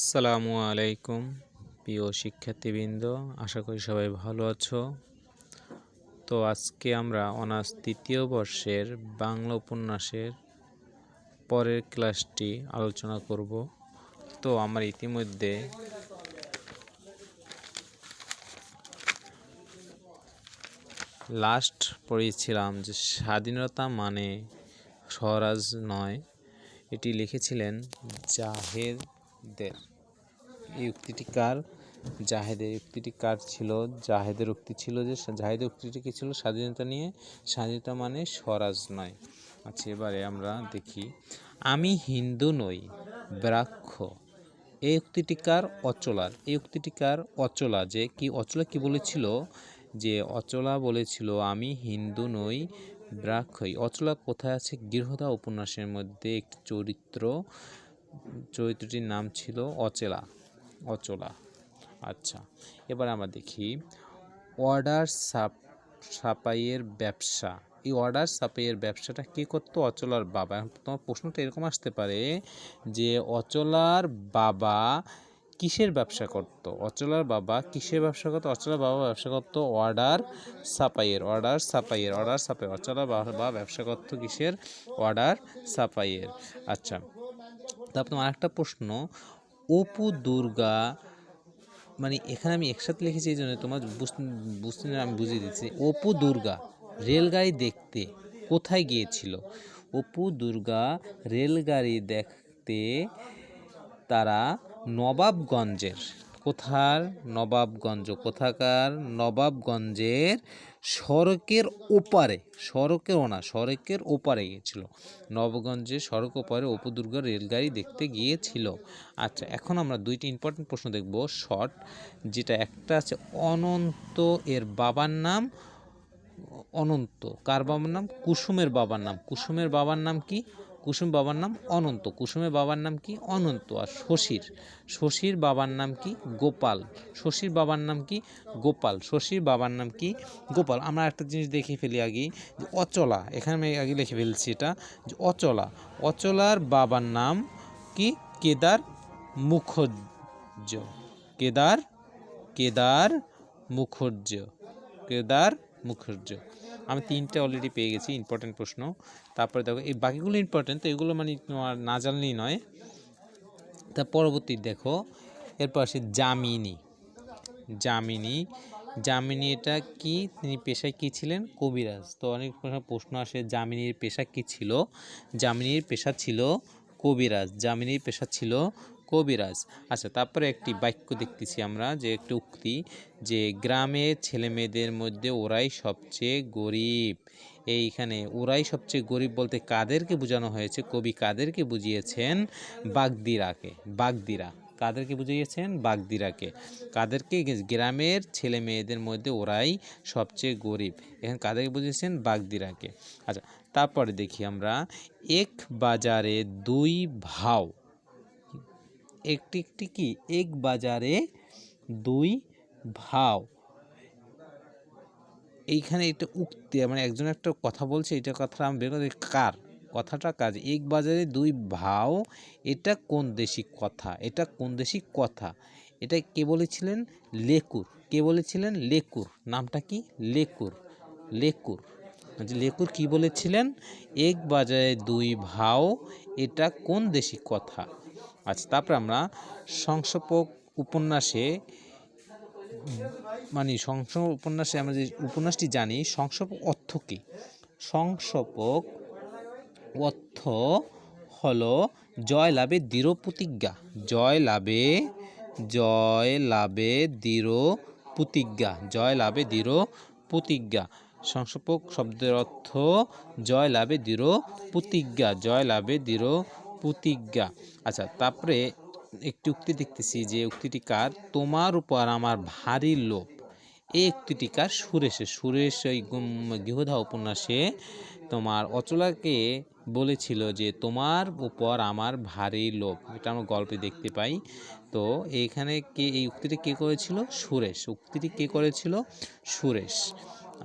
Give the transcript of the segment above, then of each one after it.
আসসালামু আলাইকুম, প্রিয় শিক্ষার্থীবৃন্দ। আশা করি সবাই ভালো আছো। তো আজকে আমরা অনার্স তৃতীয় বর্ষের বাংলা উপন্যাসের পরের ক্লাসটি আলোচনা করব। তো আমার ইতিমধ্যে লাস্ট পড়েছিলাম যে স্বাধীনতা মানে স্বরাজ নয়। এটি লিখেছিলেন জাহেদের এই উক্তিটি কার? জাহেদের উক্তিটি কার ছিল? জাহেদের উক্তি ছিল যে, জাহেদের উক্তিটি কী ছিল? স্বাধীনতা নিয়ে? স্বাধীনতা মানে স্বরাজ নয়। আচ্ছা এবারে আমরা দেখি। আমি হিন্দু নই, ব্রাক্ষ। এই উক্তিটি কার? অচলার এই উক্তিটি কার? অচলা। যে কি অচলা কি বলেছিল? যে অচলা বলেছিল, আমি হিন্দু নই ব্রাক্ষই অচলা কোথায় আছে? গৃহদা উপন্যাসের মধ্যে একটি চরিত্র চরিত্রটির নাম ছিল অচেলা, অচলা। আচ্ছা এবার আমরা দেখি অর্ডার সাপ, সাপাইয়ের ব্যবসা। এই অর্ডার সাপাইয়ের ব্যবসাটা কে করতো? অচলার বাবা। তোমার প্রশ্নটা এরকম আসতে পারে যে অচলার বাবা কিসের ব্যবসা করত? অচলার বাবা কিসের ব্যবসা করতো? অচলার বাবা ব্যবসা করত অর্ডার সাপাইয়ের অর্ডার সাপাইয়ের, অর্ডার সাপাই অচলার বাবা ব্যবসা করতো কিসের? অর্ডার সাপাইয়ের। আচ্ছা তারপর তোমার একটা প্রশ্ন, অপু, দুর্গা মানে এখানে আমি একসাথে লিখেছি এই জন্য তোমার বুঝতে বুঝতে আমি বুঝিয়ে দিচ্ছি। অপু, দুর্গা, রেলগাড়ি দেখতে কোথায় গিয়েছিল? অপু, দুর্গা, রেলগাড়ি দেখতে তারা নবাবগঞ্জের কোথার? নবাবগঞ্জ। কোথাকার? নবাবগঞ্জের সড়কের ওপারে। সড়কেও না, সড়কের ওপারে গিয়েছিল। নবগঞ্জের সড়ক ওপারে অপু দুর্গা রেলগাড়ি দেখতে গিয়েছিল। আচ্ছা এখন আমরা দুইটি ইম্পর্টেন্ট প্রশ্ন দেখব। শর্ট যেটা একটা আছে, অনন্ত এর বাবার নাম, অনন্ত। কার বাবার নাম? কুসুমের বাবার নাম। কুসুমের বাবার নাম কি? কুসুম বাবার নাম অনন্ত। কুসুমের বাবার নাম কি? অনন্ত। আর শশীর শশীর বাবার নাম কি? গোপাল। শশীর বাবার নাম কি? গোপাল। শশীর বাবার নাম কি? গোপাল। আমরা একটা জিনিস দেখে ফেলি আগে যে অচলা। এখানে আমি আগে লিখে ফেলছি এটা, যে অচলা। অচলার বাবার নাম কি? কেদার মুখর্জ কেদার কেদার মুখর্জ কেদার মুখর্জ আমি তিনটে অলরেডি পেয়ে গেছি ইম্পর্টেন্ট প্রশ্ন। তারপরে দেখো, এই বাকিগুলো ইম্পর্টেন্ট তো এগুলো মানে তোমার না জানলেই নয়। তা পরবর্তী দেখো, এরপর আসে জামিনী জামিনী জামিনী এটা কি? তিনি পেশায় কি ছিলেন? কবিরাজ। তো অনেক প্রশ্ন আসে জামিনীর পেশা কি ছিল? জামিনীর পেশা ছিল কবিরাজ। জামিনীর পেশা ছিল কবিরাজ। আচ্ছা তারপরে একটি বাক্য দেখতেছি আমরা, যে একটি উক্তি, যে গ্রামের ছেলে মেয়েদের মধ্যে ওরাই সবচেয়ে গরিব। এইখানে ওরাই সবচেয়ে গরিব বলতে কাদেরকে বোঝানো হয়েছে? কবি কাদেরকে বুঝিয়েছেন? বাগদিরাকে। বাগদিরা। কাদেরকে বুঝিয়েছেন? বাগদিরাকে। কাদেরকে? গ্রামের ছেলে মেয়েদের মধ্যে ওরাই সবচেয়ে গরিব। এখানে কাদেরকে বুঝিয়েছেন? বাগদিরাকে। আচ্ছা তারপরে দেখি আমরা, এক বাজারে দুই ভাও। একটি একটি কি? এক বাজারে দুই ভাও। এইখানে এটা উক্তি মানে একজন একটা কথা বলছে, এটা কথা আমি বের করি কার? কথাটা কাজ এক বাজারে দুই ভাও, এটা কোন দেশি কথা? এটা কোন দেশি কথা? এটা কে বলেছিলেন? লেকুর। কে বলেছিলেন? লেকুর। নামটা কি? লেকুর। লেকুর। লেকুর কি বলেছিলেন? এক বাজারে দুই ভাও, এটা কোন দেশি কথা? আচ্ছা তারপরে আমরা সংসপক উপন্যাসে মানে সংসপ উপন্যাসে আমরা যে উপন্যাসটি জানি, সংসপক অর্থ কী? সংসপক অর্থ হলো জয় লাভে দৃঢ় প্রতিজ্ঞা। জয় লাভে জয় লাভে দৃঢ় প্রতিজ্ঞা। জয় লাভে দৃঢ় প্রতিজ্ঞা। সংসপক শব্দের অর্থ জয় লাভে দৃঢ় প্রতিজ্ঞা। জয় লাভে দৃঢ় প্রতিজ্ঞা। আচ্ছা তারপরে একটি উক্তি দেখতেছি যে উক্তিটি কার? তোমার উপর আমার ভারী লোভ। এই উক্তিটি কার? সুরেশের সুরেশ ওই গৃহধা উপন্যাসে তোমার অচলাকে বলেছিল যে তোমার উপর আমার ভারী লোভ। এটা আমরা গল্পে দেখতে পাই। তো এইখানে কে, এই উক্তিটি কে করেছিল? সুরেশ। উক্তিটি কে করেছিল? সুরেশ।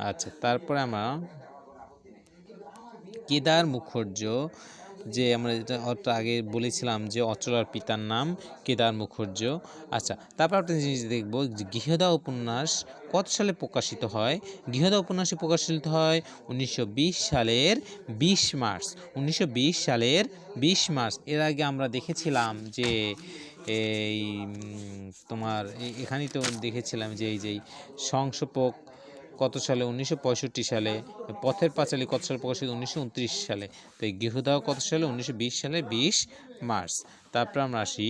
আচ্ছা তারপরে আমরা কেদার মুখর্য যে আমরা যেটা আগে বলেছিলাম যে অচলার পিতার নাম কেদার মুখর্জ আচ্ছা তারপর একটা জিনিস দেখব যে গৃহদা উপন্যাস কত সালে প্রকাশিত হয়? গৃহদা উপন্যাসে প্রকাশিত হয় উনিশশো বিশ সালের বিশ মার্চ। উনিশশো বিশ সালের বিশ মার্চ। এর আগে আমরা দেখেছিলাম যে এই তোমার এখানেই তো দেখেছিলাম যে এই যে সংসপক কত সালে? উনিশশো পঁয়ষট্টি সালে। পথের পাঁচালী কত সালে প্রকাশিত? উনিশশো উনত্রিশ সালে। তো এই গৃহদাহ কত সালে? উনিশশো বিশ সালে, বিশ মার্চ। তারপর আমরা আসি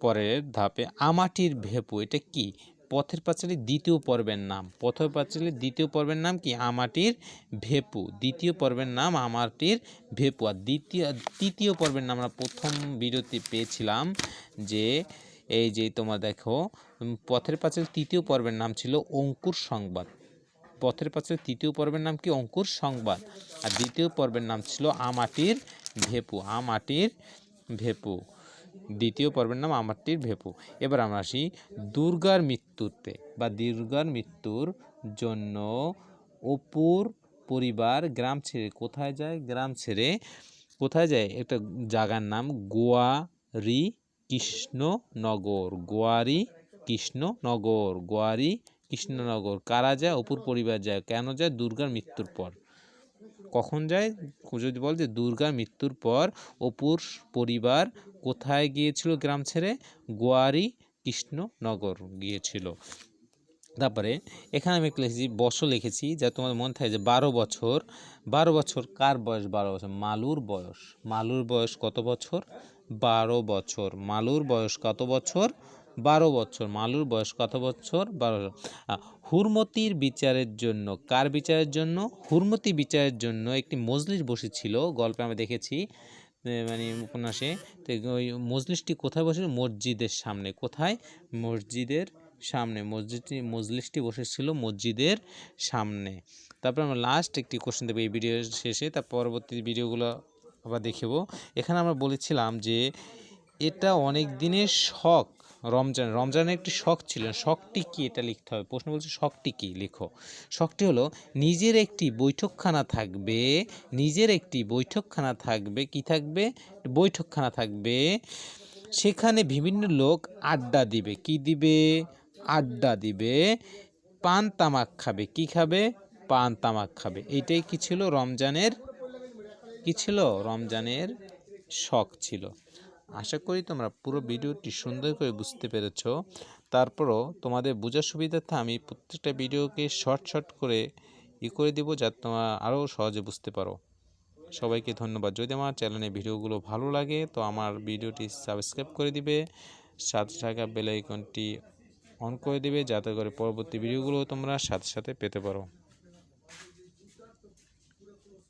পরের ধাপে। আমাটির ভেপু, এটা কি? পথের পাঁচালীর দ্বিতীয় পর্বের নাম। পথের পাঁচালীর দ্বিতীয় পর্বের নাম কি? আমাটির ভেপু। দ্বিতীয় পর্বের নাম আমাটির ভেপু। আর দ্বিতীয়, তৃতীয় পর্বের নাম আমরা প্রথম বিরতি পেয়েছিলাম যে, এই যে তোমার দেখো পথের পাঁচালীর তৃতীয় পর্বের নাম ছিল অঙ্কুর সংবাদ। পথের পাঁচালীর তৃতীয় পর্বের নাম কি? অঙ্কুর সংবাদ। আর দ্বিতীয় পর্বের নাম ছিল আমাটির ভেপু আমাটির ভেপু। দ্বিতীয় পর্বের নাম আমাটির ভেপু। এবার আমরা আসি দুর্গার মৃত্যুতে বা দুর্গার মৃত্যুর জন্য অপুর পরিবার গ্রাম ছেড়ে কোথায় যায়? গ্রাম ছেড়ে কোথায় যায়? একটা জায়গার নাম গোয়ারি কৃষ্ণনগর। গোয়ারি কৃষ্ণনগর। গোয়ারি কৃষ্ণনগর। কারা যায়? অপুর পরিবার যায়। কেন যায়? দুর্গার মৃত্যুর পর। কখন যায়? যদি বল যে দুর্গার মৃত্যুর পর অপুর পরিবার কোথায় গিয়েছিল গ্রাম ছেড়ে? গোয়ারি কৃষ্ণনগর গিয়েছিল। তারপরে এখানে আমি লিখেছি বছর লিখেছি, যা তোমাদের মনে থাকে যে বারো বছর। বারো বছর কার বয়স? বারো বছর। মালুর বয়স। মালুর বয়স কত বছর? বারো বছর। মালুর বয়স কত বছর? বারো বছর। মালুর বয়স কত বছর? বারো বছর। হুরমতির বিচারের জন্য কার বিচারের জন্য? হুরমতি বিচারের জন্য একটি মজলিস বসেছিল, গল্পে আমরা দেখেছি মানে উপন্যাসে। তো ওই মজলিসটি কোথায় বসেছিল? মসজিদের সামনে। কোথায়? মসজিদের সামনে। মসজিদটি, মজলিসটি বসেছিল মসজিদের সামনে। তারপর আমরা লাস্ট একটি কোশ্চেন দেবো এই ভিডিও শেষে। তার পরবর্তী ভিডিওগুলো আবার দেখব। এখানে আমরা বলেছিলাম যে এটা অনেক দিনের শখ। রমজান রমজানের একটি শখ ছিল। শখটি কি এটা লিখতে হবে? প্রশ্ন বলছে, শখটি কি? লেখো। শখটি হলো, নিজের একটি বৈঠকখানা থাকবে, নিজের একটি বৈঠকখানা থাকবে, কি থাকবে? বৈঠকখানা থাকবে, সেখানে বিভিন্ন লোক আড্ডা দিবে। কি দিবে? আড্ডা দিবে। পান তামাক খাবে। কি খাবে? পান তামাক খাবে। এইটাই কি ছিল রমজানের, কি ছিল? রমজানের শখ ছিল। আশা করি তোমরা পুরো ভিডিওটি সুন্দর করে বুঝতে পেরেছ। তারপরও তোমাদের বোঝার সুবিধার্থে আমি প্রত্যেকটা ভিডিওকে শর্ট শর্ট করে ই করে দেবো যাতে তোমরা আরও সহজে বুঝতে পারো। সবাইকে ধন্যবাদ। যদি আমার চ্যানেলে ভিডিওগুলো ভালো লাগে, তো আমার ভিডিওটি সাবস্ক্রাইব করে দিবে, সাথে থাকা বেল আইকনটি অন করে দিবে, যাতে করে পরবর্তী ভিডিওগুলো তোমরা সাথে সাথে পেতে পারো।